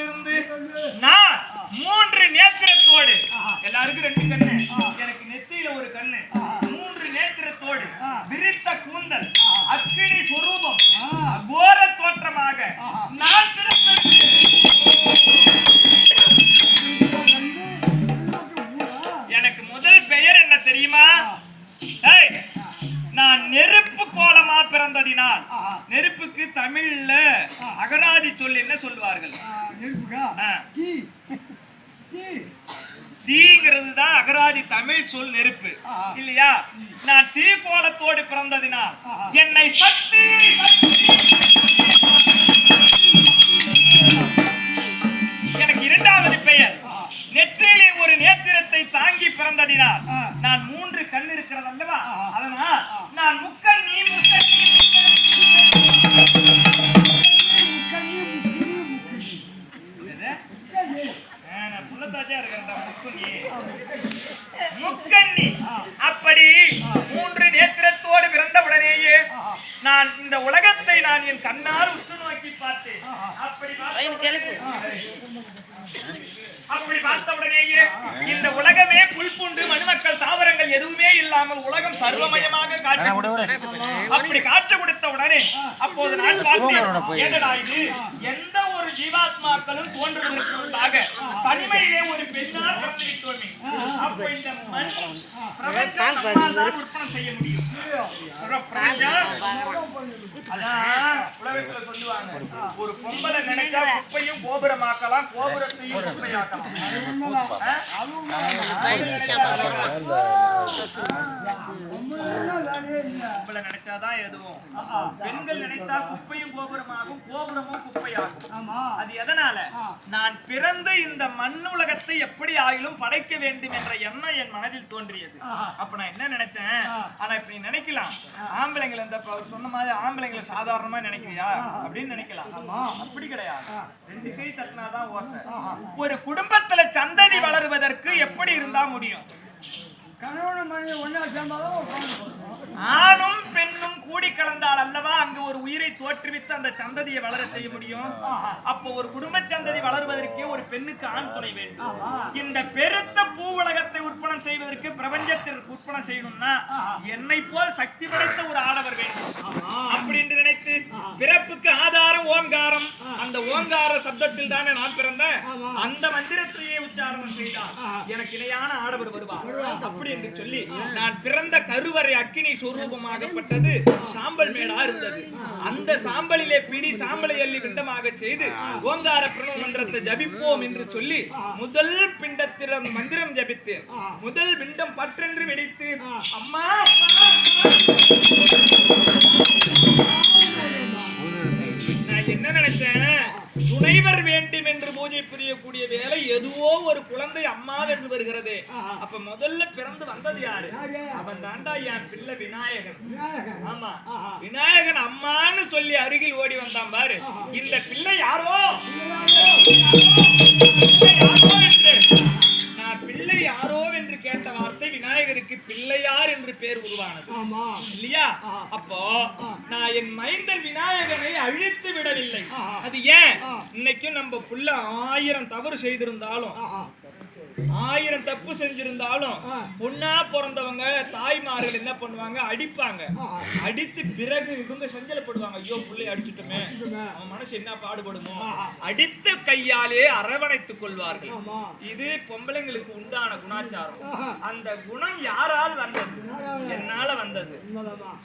இடத்திலிருந்து நான் மூன்று நேத்திரத்தோடு எல்லாருக்கும் ரெண்டு கண்ணு எனக்கு நெத்தியில ஒரு கண்ணு மூன்று நேத்திரத்தோடு விரித்த கூந்தல் அக்கினி சுரூபம் கோர தோற்றமாக நான் பிறந்தேன். எனக்கு முதல் பெயர் என்ன தெரியுமா ஏய், நான் நெருப்பு கோலமா பிறந்ததினால் நெருப்புக்கு தமிழ்ல அகராதி சொல் என்ன சொல்லுவார்கள். தீங்கிறது தான் அகராதி தமிழ் சொல் நெருப்பு. இல்லையா? நான் தீ கோலத்தோடு பிறந்ததினால் என்னை சக்தி ஒரு நேத்திரத்தை தாங்கி பிறந்ததினால் நான் மூன்று கண் இருக்கிறது அல்லவா? அதனால் நான்? ஆ, நான் புள்ளத்தாச்சியா இருக்கிறேன்டா, முக்கண்ணி. அப்படி மூன்று நேத்திரத்தோடு பிறந்தவுடனேயே நான் இந்த உலகத்தை நான் என் கண்ணால் உற்று நோக்கி பார்த்தேன் அப்படி. அப்படி பார்த்தவுடனேயே இந்த உலகமே புல் பூண்டு மனுமக்கள் தாவரங்கள் எதுவுமே இல்லாமல் உலகம் சர்வமயமாக காட்சி. அப்படி காட்சி கொடுத்த உடனே அப்போது நான் பார்த்தேன் எந்த ஒரு ஜீவாத்மாக்களும் தோன்றுவதற்கு தனிமையிலே ஒரு பெண்ணால் பிறந்துவிட்டோமே அப்ப இந்த மண் பிரபஞ்சம் நம்மால் தான் உற்பத்தி செய்ய முடியும் பிரபஞ்சம் அதான் உலகத்துல சொல்லுவாங்க ஒரு பொம்பளை நினைச்சா குப்பையும் கோபுரமாக்கலாம் கோபுரத்தையும் குப்பையாக்கலாம் நினைச்சாதான் எதுவும் பெண்கள் நினைத்தா குப்பையும் கோபுரமாகும் கோபுரமும் குப்பையாகும் அது எதனால நான் பிறந்து இந்த மண் உலகத்தை எப்படி ஆயிலும் படைக்க வேண்டும் என்ற எண்ணம் என் மனதில் தோன்றியது. அப்ப நான் என்ன நினைச்சேன்? ஆனா இப்ப நீ நினைக்கலாம். ஆம்பளைங்களை இந்த அவர் சொன்ன மாதிரி ஆம்பளைங்களை சாதாரணமா நினைக்கிறியா? அப்படின்னு நினைக்கலாம். அப்படி கிடையாது. ரெண்டு கை தட்டினாதான் ஓசை. ஒரு குடும்பத்துல சந்ததி வளருவதற்கு எப்படி இருந்தா முடியும்? கணவன் மனைவி ஒன்னா சேர்ந்தாலும் ஒரு குழந்தை பிறக்கும். ஆணும் பெண்ணும் கூடி கலந்தால் அல்லவா அங்கு ஒரு உயிரை தோற்றுவித்து அந்த சந்ததியை வளர செய்ய முடியும்? அப்போ ஒரு குடும்ப சந்ததி வளருவதற்கே ஒரு பெண்ணுக்கு ஆண் துணை வேண்டும். இந்த பெருத்த பூ உலகத்தை உற்பணம் செய்வதற்கு பிரபஞ்சத்திற்கு உற்பணம் செய்யணும்னா என்னை போல் சக்தி படைத்த ஒரு ஆடவர் வேண்டும். அப்படி என்று நினைத்து அந்த ஓங்கார சப்தத்தில் தானே நான் பிறந்தேன். அந்த மந்திரத்தையே உச்சாரணம் செய்தால் எனக்கு இணையான ஆடவர் வருவார். அப்படி என்று சொல்லி நான் பிறந்த கருவறை அக்கினி சொரூபமாகப்பட்டது சாம்பல் மேடா இருந்தது. அந்த சாம்பலிலே பிடி சாம்பலை அள்ளி பிண்டமாக செய்து ஓங்கார பிரணவ மந்திரத்தை ஜபிப்போம் என்று சொல்லி முதல் பிண்டத்திடம் மந்திரம் ஜபித்து முதல் பிண்டம் பற்றென்று வெடித்து அம்மா அம்மா, பூஜை புரியக்கூடிய வேலை எதுவோ ஒரு குழந்தை அம்மா என்று வருகிறது. அப்ப முதல்ல பிறந்து வந்தது யாரு? அவன் தாண்டா என் பிள்ளை விநாயகன். விநாயகன். ஆமா. விநாயகன் அம்மான்னு சொல்லி அருகில் ஓடி வந்தான் பாரு. இந்த பிள்ளை யாரோ? பிள்ளையார் என்று பேர் உருவானது. ஆமா. இல்லையா? அப்போ நான் என் மைந்தன் விநாயகனை அழித்து விடவில்லை. அது ஏன்? இன்னைக்கும் நம்ம புள்ள ஆயிரம் தவறு செய்திருந்தாலும். ஆயிரம் தப்பு செஞ்சிருந்தாலும் பொண்ணா பிறந்தவங்க தாய்மார்கள் என்ன பண்ணுவாங்க? அடிப்பாங்க. அடித்து பிறகு இவங்க சஞ்சலப்படுவாங்க ஐயோ பிள்ளை அடிச்சுட்டோமே. அவன் மனசு என்ன பாடுபடுமோ? அடித்த கையாலே அரவணைத்துக் கொள்வார்கள். இது பொம்பளைங்களுக்கு உண்டான குணாச்சாரம். அந்த குணம் யாரால் வந்தது? என்னால வந்தது.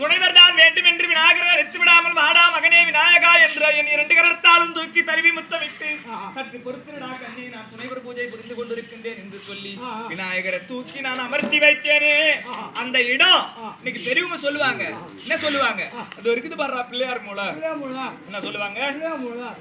துணைவர் தான் வேண்டும் என்று விநாயகரை எடுத்து விடாமல் வாடா மகனே விநாயகா என்ற என் இரண்டு கரத்தாலும் தூக்கி தருவி முத்தமிட்டு. சற்று பொறுத்திருடா கண்ணே நான் துணைவர் பூஜை புரிந்து கொண்டிருக்கின்றேன் என்று சொல்லி விநாயகரை தூக்கி நான் அமர்த்தி வைத்தேனே. அந்த இடம் இன்னைக்கு பெரியவங்க சொல்லுவாங்க. என்ன சொல்லுவாங்க? அது இருக்குது பாடுறா பிள்ளையார் மூல. என்ன சொல்லுவாங்க.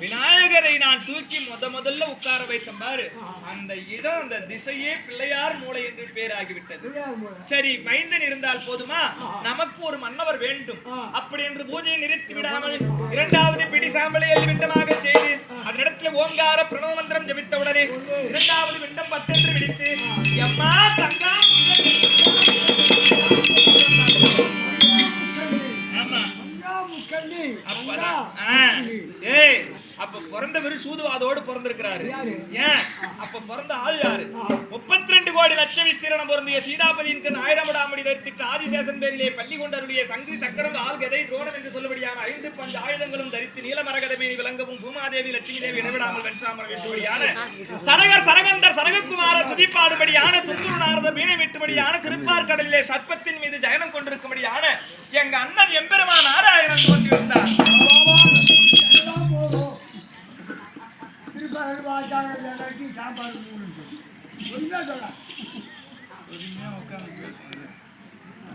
விநாயகரை நான் தூக்கி முத முதல்ல உட்கார வைத்தேன் பாரு. அந்த இடம் அந்த திசையே பிள்ளையார் மூளை என்று பேராகிவிட்டது. பிள்ளையா மூளை. சரி மைந்தன் இருந்தால் போதுமா? நமக்கு ஒரு மன்னவர் வேண்டும். அப்படி என்று பூஜையை நிறுத்தி விடாமல் இரண்டாவது பிடி சாம்பலை எள்ளி விண்டமாக செய்து அதனிடத்தில் ஓங்கார பிரணவ மந்திரம் ஜபித்தவுடனே இரண்டாவது விண்டம் பத்தென்று விழித்து எம்மா தங்கா ஆமா ஏய் அப்ப பிறந்தவர் சூதுவாதோடு பிறந்திருக்கிறாரு? ஏன்? அப்ப பிறந்த ஆள் யாரு? முப்பத்தி ரெண்டு கோடி லட்ச விஸ்தீரணம் பொருந்திய சீதாபதியின் கண் ஆயிரமடாமடி தரித்திட்டு ஆதிசேஷன் பேரிலே பள்ளி கொண்டருடைய சங்கு சக்கரம் ஆள்கதை துரோணம் என்று சொல்லுபடியான ஐந்து பஞ்ச ஆயுதங்களும் தரித்து நீலமரகதமேனி விளங்கவும் பூமாதேவி லட்சுமி தேவி இடைவிடாமல் வென்றாமல் வெட்டுபடியான சரகர் சரகந்தர் சரகக்குமாரர் துதிப்பாடுபடியான துந்துரு நாரதர் வீணை விட்டுபடியான திருப்பார்கடலிலே சர்ப்பத்தின் மீது ஜயனம் கொண்டிருக்கும்படியான எங்க அண்ணன் எம்பெருமான் நாராயணன் தோன்றியிருந்தார். திருப்பதி வாய்க்காக இல்லாட்டி சாப்பாடு மூணு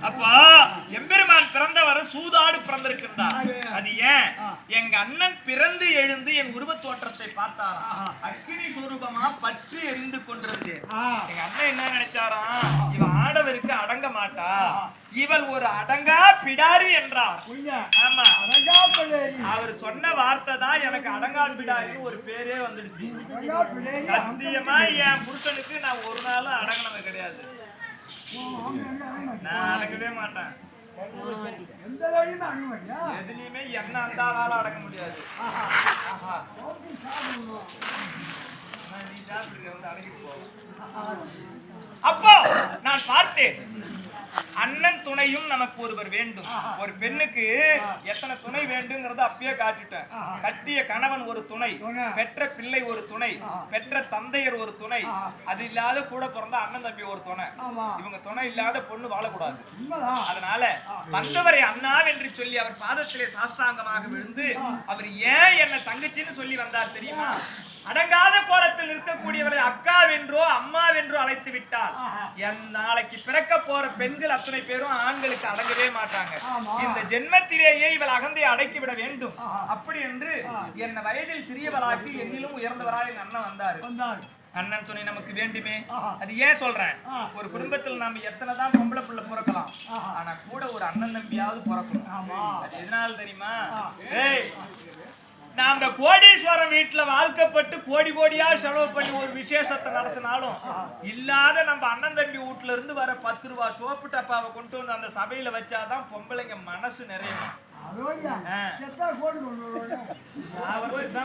அப்பா எம்பெருமான் பிறந்தவர் சூதாடு பிறந்திருக்கின்றார்? அது ஏன். எங்க அண்ணன் பிறந்து எழுந்து என் உருவத் தோற்றத்தை பார்த்தார் ஆஹா. அக்கினி சுரூபமா பற்றி எரிந்து கொண்டிருந்தேன் எங்க அண்ணன் என்ன நினைச்சாராம்? இவ ஆடவருக்கு அடங்க மாட்டா. இவள் ஒரு அடங்கா பிடாரி என்றார். ஆமா. பிள்ளைரி அவர் சொன்ன வார்த்தை தான் எனக்கு அடங்கா பிடாரின்னு ஒரு பேரே வந்துடுச்சு. சத்தியமா என் புருஷனுக்கு நான் ஒரு நாளும் அடங்கினது கிடையாது. நான் அடக்கவே மாட்டேன். எந்த என்ன அந்த ஆளால அடக்க முடியாது. அப்போ நான் பார்த்தேன். அண்ணன் துணையும் நமக்கு ஒருவர் வேண்டும். ஒரு பெண்ணுக்கு எத்தனை துணை வேண்டுங்கிறத அப்பயே காட்டிட்டேன். கட்டிய கணவன் ஒரு துணை பெற்ற பிள்ளை ஒரு துணை பெற்ற தந்தையர் ஒரு துணை. அது இல்லாத கூட பிறந்த அண்ணன் தம்பி ஒரு துணை. இவங்க துணை இல்லாத பொண்ணு வாழக்கூடாது. அதனால வந்தவரை அண்ணா என்று சொல்லி அவர் பாதத்திலே சாஷ்டாங்கமாக விழுந்து அவர் ஏன் என்ன தங்கச்சின்னு சொல்லி வந்தார் தெரியுமா? அடங்காத கோலத்தில் இருக்கக்கூடியவரை அக்காவென்றோ அம்மாவென்றோ அழைத்து விட்டார் ஆஹா. என் நாளைக்கு பிறக்க போற பெண்கள் அத்தனை பேரும் ஆண்களுக்கு அடங்கவே மாட்டாங்க. இந்த ஜென்மத்திலேயே இவள் அகந்தை அடக்கி விட வேண்டும். அப்படி என்று என்ன வயதில் சிறியவளாக்கி என்னிலும் உயர்ந்தவராய் என் அண்ணன் வந்தாரு அண்ணன் துணை நமக்கு வேண்டுமே. அது ஏன் சொல்றேன். ஒரு குடும்பத்தில் நாம எத்தனை தான் பொம்பளை புள்ள பிறக்கலாம். ஆனா கூட ஒரு அண்ணன் தம்பியாவது பிறக்கணும் அது எதனால தெரியுமா. ஏய் நாம கோடீஸ்வரம் வீட்டுல வாழ்க்கப்பட்டு கோடி கோடியா செலவு பண்ணி ஒரு விசேஷத்தை நடத்தினாலும் இல்லாத நம்ம அண்ணன் தம்பி வீட்டுல இருந்து வர பத்து ரூபா சோப்பு டப்பாவை கொண்டு வந்து அந்த சபையில வச்சாதான் பொம்பளைங்க மனசு நிறையும்.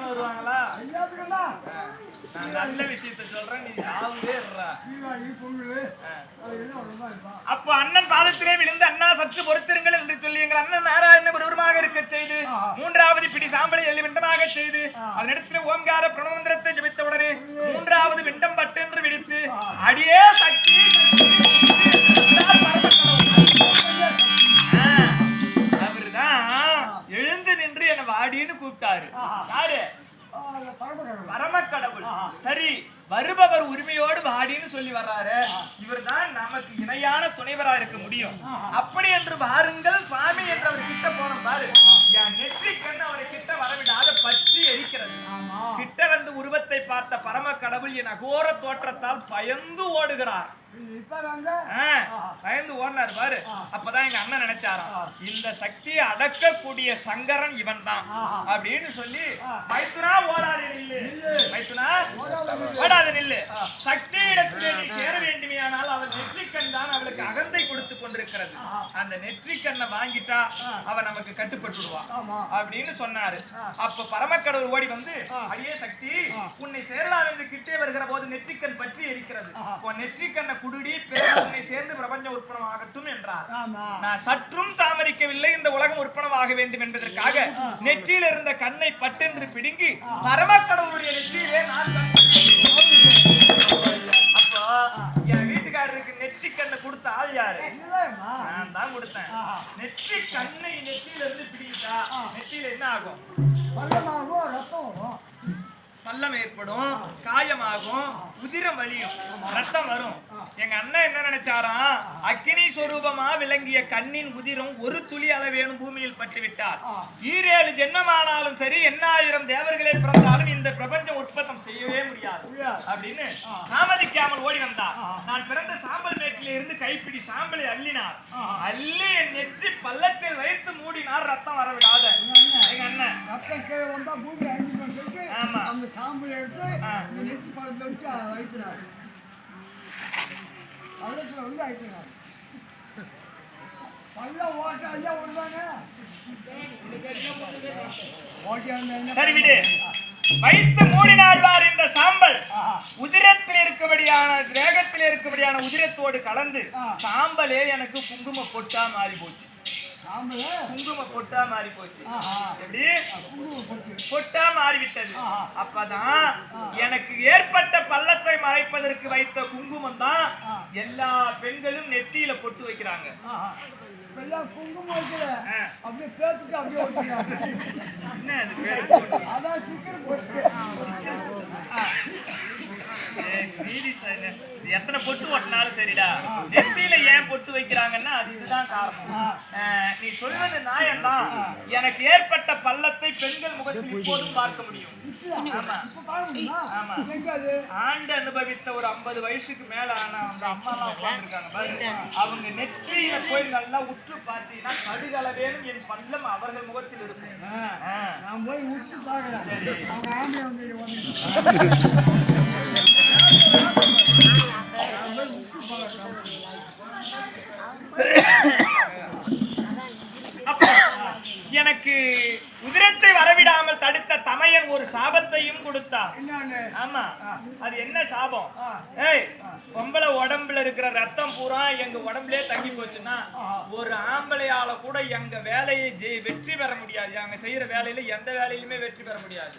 வருவாங்களா? நான் நல்ல விஷயத்த சொல்றேன் நீ சாவுதே அப்போ அண்ணன் பாதத்திலே விழுந்து அண்ணா சற்று பொறுத்திருங்கள் என்று சொல்லி எங்கள் அண்ணன் நாராயண ஒருவருமாக இருக்க செய்து. மூன்றாவது பிடி சாம்பலை விண்டமாக செய்து அதனிடத்தில் ஓம்கார பிரணவந்திரத்தை கடவுள் என அகோர தோற்றத்தால் பயந்து ஓடுகிறார். பயந்து ஓடினார் பாரு. அப்பதான் எங்க அண்ணன் நினைச்சாராம் இந்த சக்தியை அடக்கக்கூடிய சங்கரன் இவன் தான். அப்படின்னு சொல்லி மைத்துனா ஓடாதே நில்லு. மைத்துனா ஓடாத நில்லு. சக்தி இடத்திலே நீ சேர வேண்டுமையானால் அவள் நெற்றிக்கண் தான் அவளுக்கு அகந்தை கொடுத்து கொண்டிருக்கிறது. அந்த நெற்றிக்கண்ணை வாங்கிட்டா அவ நமக்கு கட்டுப்பட்டுடுவா ஆமா. அப்படின்னு சொன்னாரு. அப்ப பரமக்கடவுள் ஓடி வந்து அடியே சக்தி உன்னை சேரலாம் என்று கிட்டே வருகிற போது நெற்றிக்கண் பற்றி இருக்கிறது உன் நெற்றிக்கண்ணை குடுடி பிறகு உன்னை சேர்ந்து பிரபஞ்ச உற்பணம் ஆகட்டும் என்றார் நான் சற்றும் தாமதிக்கவில்லை இந்த உலகம் உற்பணமாக வேண்டும் என்பதற்காக நெற்றியில் இருந்த கண்ணை பட்டென்று பிடுங்கி பரமக்கடவுளுடைய நெற்றியிலே நான். அப்போ என் வீட்டுக்காரருக்கு நெற்றி கண்ணை கொடுத்த ஆள் யாரு? நான் தான் கொடுத்தேன். நெற்றி கண்ணை நெற்றியில இருந்து பிடிக்கிட்டா நெற்றியில என்ன ஆகும்? ரத்தம் பள்ளம் ஏற்படும் காயமாகும் உதிரம் வலியும் ரத்தம் வரும். எங்க அண்ணன் என்ன நினைச்சாராம்? அக்கினி சொரூபமா விளங்கிய கண்ணின் உதிரம் ஒரு துளி அளவேனும் பூமியில் பட்டு விட்டார். ஈரேழு ஜென்மமானாலும் சரி எண்ணாயிரம் தேவர்களே பிறந்தாலும் இந்த பிரபஞ்சம் உற்பத்தம் செய்யவே முடியாது. அப்படின்னு தாமதிக்காமல் ஓடி வந்தார் நான் பிறந்த சாம்பல் மேட்டில இருந்து கைப்பிடி சாம்பலை அள்ளினார். அள்ளி என் நெற்றி பள்ளத்தில் வைத்து மூடினார் ரத்தம் வரவிடாத. எங்க அண்ணன். ரத்தம் கீழே வந்தா பூமி. அந்த சாம்பலை எடுத்து. இந்த நெத்தி பழத்தை வச்சு வைக்கிறார். பள்ளத்துல வந்து வைக்கிறார். பள்ளம் ஓட்ட ஐயா விடுவாங்க. சரி விடு. வைத்து மூடினாழ்வார் இந்த சாம்பல். உதிரத்தில் இருக்கபடியான தேகத்தில் இருக்கபடியான உதிரத்தோடு கலந்து. சாம்பலே எனக்கு குங்கும பொட்டா மாறி போச்சு. குங்கும பொட்டா மாறி போச்சு. எப்படி போட்டு. மாறிவிட்டது. அப்பதான் எனக்கு ஏற்பட்ட பள்ளத்தை மறைப்பதற்கு வைத்த குங்குமம் தான். எல்லா பெண்களும் நெத்தியில பொட்டு வைக்கிறாங்க. இப்பெல்லாம் குங்குமம் வைக்கல. அப்படியே பேத்துக்கு அப்படியே வச்சுக்கிறாங்க. என்ன? அதான் சிக்கன் போட்டு. எத்தனை பொட்டு ஒட்டினாலும் சரிடா. நெத்தியில ஏன் பொட்டு வைக்கிறாங்கன்னா அது இதுதான் காரணம். நீ சொல்வது நியாயம்தான். எனக்கு ஏற்பட்ட பள்ளத்தை பெண்கள் முகத்தில் இப்போதும் பார்க்க முடியும்? ஆண்டு அனுபவித்த ஒரு 50 வயசுக்கு மேல ஆன அந்த அம்மா எல்லாம். அவங்க நெற்றியில போய் நல்லா உற்று பார்த்தீங்கன்னா கடுகளவேனும் என் பள்ளம் அவர்கள் முகத்தில் இருக்கும். நான் போய் உத்து பார்க்கறேன். எனக்கு உதிரத்தை வரவிடாமல் தடுத்த தமையன் ஒரு சாபத்தையும் கொடுத்தான்? ஆமா. அது என்ன சாபம். ஏய் பொம்பளை உடம்புல இருக்கிற ரத்தம் பூரா எங்க உடம்புலயே தங்கி போச்சுன்னா ஒரு ஆம்பளையால கூட எங்க வேலையை வெற்றி பெற முடியாது. நாங்க செய்யற வேலையில எந்த வேலையிலுமே வெற்றி பெற முடியாது?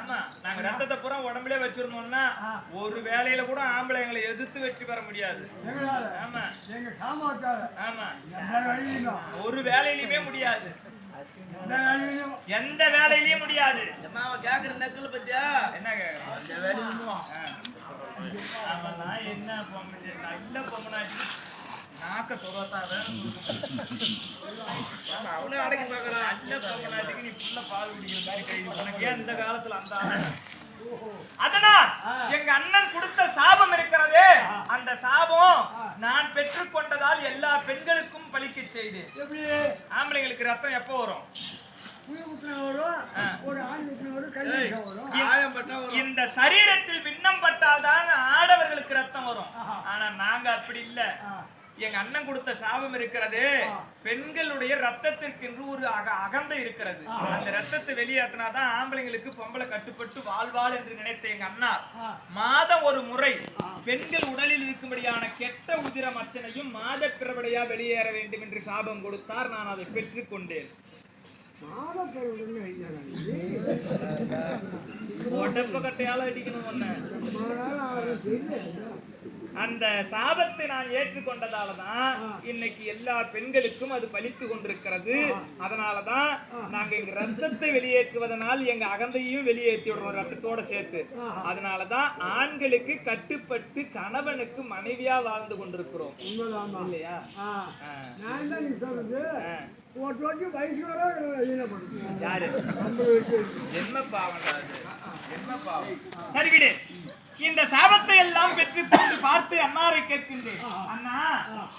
ஆமா. நாங்க ரத்தத்தை பூரா உடம்புலயே வச்சிருந்தோம்னா ஒரு வேலையில கூட ஆம்பளை எங்களை எதிர்த்து வெற்றி பெற முடியாது? ஆமா. ஆமா. ஒரு வேலையிலுமே முடியாது. எந்த வேலையிலயும் முடியாது. கேக்குற நக்கல் பத்தியா? என்ன அவெல்லாம் என்ன பொம்மன் நல்ல பொம்மனாச்சு. நாக்க துரத்தாத அவனே அடக்கி பார்க்கறான். நல்ல பொம்மனாச்சுக்கு நீ புள்ள பால் குடிக்கிற மாதிரி கை உனக்கு ஏன் இந்த காலத்துல அந்த? அதனால் எங்க அண்ணன் கொடுத்த சாபம் இருக்கிறதே அந்த சாபம் நான் பெற்றுக்கொண்டதால் எல்லா பெண்களுக்கும் பலிக்க செய்து. எப்படி? ஆம்பளைங்களுக்கு ரத்தம் எப்போ வரும்? இந்த- சரீரத்தில் பின்னம் பட்டால் தான் ஆடவர்களுக்கு ரத்தம் வரும். ஆனா நாங்க அப்படி இல்ல. எங்க அண்ணன் கொடுத்த சாபம் இருக்கிறது. பெண்களுடைய ரத்தத்திற்கென்று ஒரு அக அகந்தை இருக்கிறது. அந்த ரத்தத்தை வெளியேற்றினாதான் ஆம்பளைங்களுக்கு பொம்பளை கட்டுப்பட்டு வாழ்வாள் என்று நினைத்த எங்க அண்ணா. மாதம் ஒரு முறை பெண்கள் உடலில் இருக்கும்படியான கெட்ட உதிரம் அத்தனையும் மாத பிறவடையா வெளியேற வேண்டும் என்று சாபம் கொடுத்தார். நான் அதை பெற்றுக்கொண்டேன். உடம்ப கட்டையால அடிக்கணும். அந்த சாபத்தை நான் ஏற்றுக்கொண்டதால தான் இன்னைக்கு எல்லா பெண்களுக்கும் அது பலித்து கொண்டிருக்கிறது. அதனால தான் நாங்க எங்க ரத்தத்தை வெளியேற்றுவதனால் எங்க அகந்தையும் வெளியேற்றி விடுறோம் ரத்தத்தோட சேர்த்து. அதனால தான் ஆண்களுக்கு கட்டுப்பட்டு கணவனுக்கு மனைவியா வாழ்ந்து கொண்டிருக்கிறோம். இல்லையா? யாரு? என்ன பாவம்? என்ன பாவம் சரி விடு. இந்த சாபத்தை எல்லாம் பெற்றுக்கொண்டு பார்த்து அன்னாரை கேட்கின்றேன். அண்ணா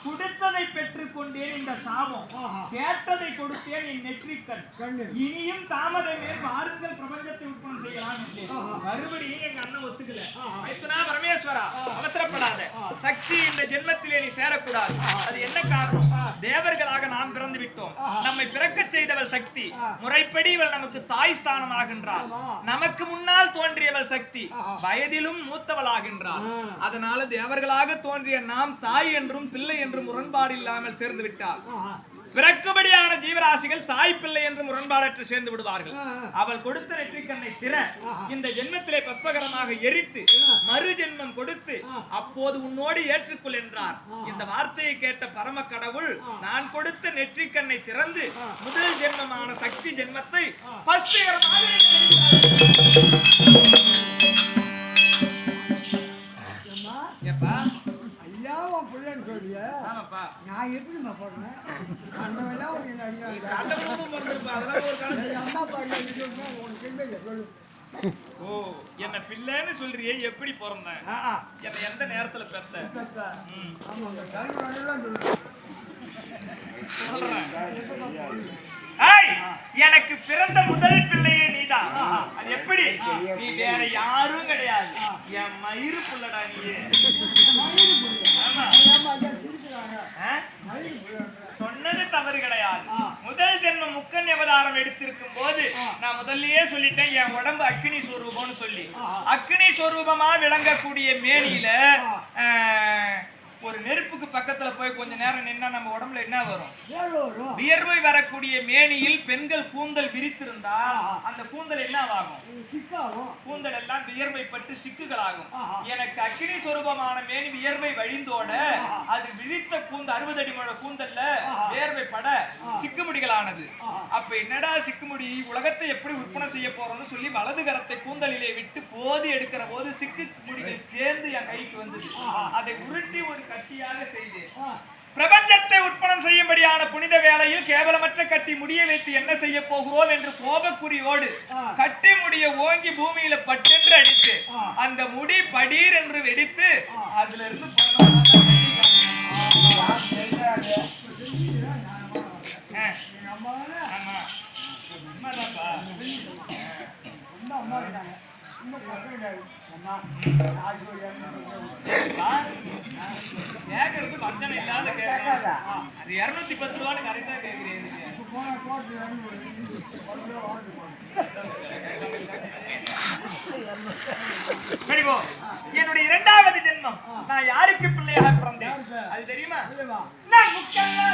கொடுத்ததை பெற்றுக்கொண்டேன் இந்த சாபம். கேட்டதை கொடுத்தேன் என் நெற்றிக்கண். இனியும் தாமதமே பாருங்கள் பிரபஞ்சத்தை. மறுபடியும் எங்க அண்ணன் ஒத்துக்கல. மைத்துனா பரமேஸ்வரா அவசரப்படாத. சக்தி இந்த ஜென்மத்திலே நீ சேரக்கூடாது. அது என்ன காரணம்? தேவர்களாக நாம் பிறந்து விட்டோம். நம்மை பிறக்கச் செய்தவள் சக்தி. முறைப்படி இவள் நமக்கு தாய் ஸ்தானம் ஆகின்றாள் நமக்கு முன்னால் தோன்றியவள் சக்தி. வயதிலும் மூத்தவளாகின்றாள். அதனால தேவர்களாக தோன்றிய நாம் தாய் என்றும் பிள்ளை என்றும் முரண்பாடு இல்லாமல் சேர்ந்து விட்டாள். பிறக்கும்படியான ஜீவராசிகள் தாய் பிள்ளை என்று முரண்பாடற்று சேர்ந்து விடுவார்கள். அவள் கொடுத்த நெற்றிக்கண்ணை திற. இந்த ஜென்மத்திலே பஸ்பகரமாக எரித்து மறு ஜென்மம் கொடுத்து அப்போது உன்னோடு ஏற்றுக்கொள் என்றார். இந்த வார்த்தையை கேட்ட பரம கடவுள் நான் கொடுத்த நெற்றிக்கண்ணை திறந்து முதல் ஜென்மமான சக்தி ஜென்மத்தை பஸ்பகரமாக ஏம்மா, பிள்ளைன்னு சொல்லிய. நான் போடுறேன்? உனக்கு என்ன உனக்கு இல்லை சொல்லு. ஓ பிள்ளைன்னு சொல்றியே எப்படி பிறந்தேன் என்ன எந்த நேரத்துல பெத்த? சொல்றேன். எனக்கு பிறந்த முதல் பிள்ளையை அது எப்படி? நீ வேற யாரும் கிடையாது. என் மயிறு புள்ளடா நீ. சொன்னது தவறு கிடையாது. முதல் ஜென்மம் முக்கன் அவதாரம் எடுத்திருக்கும் போது நான் முதல்லயே சொல்லிட்டேன் என் உடம்பு அக்னி சொரூபம்னு சொல்லி. அக்னி சொரூபமா விளங்கக்கூடிய மேனியில ஒரு நெருப்புக்கு பக்கத்துல போய் கொஞ்ச நேரம் நின்னா நம்ம உடம்புல என்ன வரும். வியர்வை வரக்கூடிய மேனியில் பெண்கள் கூந்தல் விரித்திருந்தா அந்த கூந்தல் என்ன ஆகும். கூந்தல் எல்லாம் வியர்வை பட்டு சிக்குகளாகும். ஆஹா. எனக்கு அக்னி சொரூபமான மேனி வியர்வை வழிந்தோட அது விழித்த கூந்த அறுபது அடி முழ கூந்தல்ல வியர்வை பட சிக்குமுடிகளானது அப்ப என்னடா சிக்குமுடி உலகத்தை எப்படி உற்பனை செய்ய போறோம்னு சொல்லி வலது கரத்தை கூந்தலிலே விட்டு போது எடுக்கிற போது சிக்கு முடிகள் சேர்ந்து என் கைக்கு வந்தது. அதை உருட்டி ஒரு கட்டியாக செய்தேன் பிரபஞ்சத்தை உற்பணம் செய்யும்படியான புனித வேளையில் கேவலமற்ற கட்டி முடிய வைத்து என்ன செய்ய போகிறோம் என்று கோபக்குறியோடு. கட்டி முடிய ஓங்கி பூமியில பட்டென்று அடித்து. அந்த முடி படீர் என்று வெடித்து அதுல இருந்து அம்மா வஞ்சனை இல்லாத அது இரநூத்தி பத்து ரூபான்னு கரெக்டாக கேட்குறீங்க என்னுடைய இரண்டாவது ஜென்மம். நான் யாருக்கு பிள்ளையாக பிறந்தேன்? அது தெரியுமா? நான் முக்கியமாக